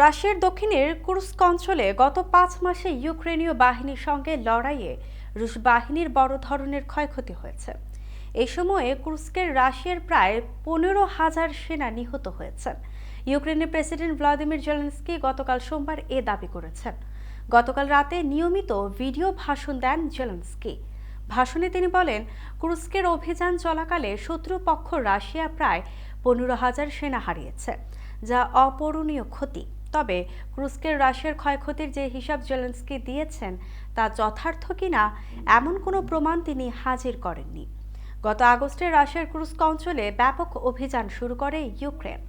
রাশিয়ার দক্ষিণের কুর্স্ক অঞ্চলে গত পাঁচ মাসে ইউক্রেনীয় বাহিনীর সঙ্গে লড়াইয়ে রুশ বাহিনীর বড় ধরনের ক্ষয়ক্ষতি হয়েছে। এই সময়ে কুর্স্কের রাশিয়ার প্রায় পনেরো হাজার সেনা নিহত হয়েছেন ইউক্রেনের প্রেসিডেন্ট ভ্লাদিমির জেলেন্সকি গতকাল সোমবার এ দাবি করেছেন। গতকাল রাতে নিয়মিত ভিডিও ভাষণ দেন জেলেন্সকি। ভাষণে তিনি বলেন, কুর্স্কের অভিযান চলাকালে শত্রুপক্ষ রাশিয়া প্রায় পনেরো হাজার সেনা হারিয়েছে, যা অপূরণীয় ক্ষতি। তবে ক্রুস্কের রাশিয়ার ক্ষয়ক্ষতির যে হিসাব জেলেন্সকি দিয়েছেন, তা যথার্থ কিনা এমন কোনো প্রমাণ তিনি হাজির করেননি। গত আগস্টে রাশিয়ার ক্রুস্ক অঞ্চলে ব্যাপক অভিযান শুরু করে ইউক্রেন।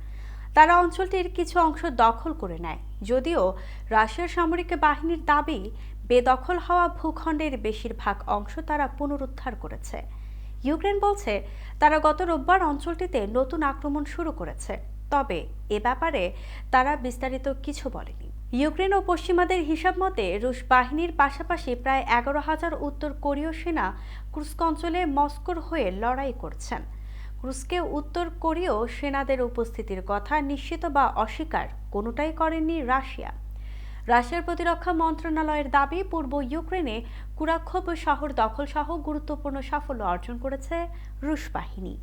তারা অঞ্চলটির কিছু অংশ দখল করে নেয়, যদিও রাশিয়ার সামরিক বাহিনীর দাবি, বেদখল হওয়া ভূখণ্ডের বেশিরভাগ অংশ তারা পুনরুদ্ধার করেছে। ইউক্রেন বলছে, তারা গত রোববার অঞ্চলটিতে নতুন আক্রমণ শুরু করেছে। তবে এ ব্যাপারে তারা বিস্তারিত কিছু বলেনি। ইউক্রেন ও পশ্চিমাদের হিসাব মতে, রুশ বাহিনীর পাশাপাশি প্রায় এগারো হাজার উত্তর কোরীয় সেনা ক্রুস্ক অঞ্চলে মস্কোর হয়ে লড়াই করছেন। ক্রুস্কে উত্তর কোরীয় সেনাদের উপস্থিতির কথা নিশ্চিত বা অস্বীকার কোনোটাই করেনি রাশিয়া। রাশিয়ার প্রতিরক্ষা মন্ত্রণালয়ের দাবি, পূর্ব ইউক্রেনে কুরাক্ষোভ শহর দখল সহ গুরুত্বপূর্ণ সাফল্য অর্জন করেছে রুশ বাহিনী।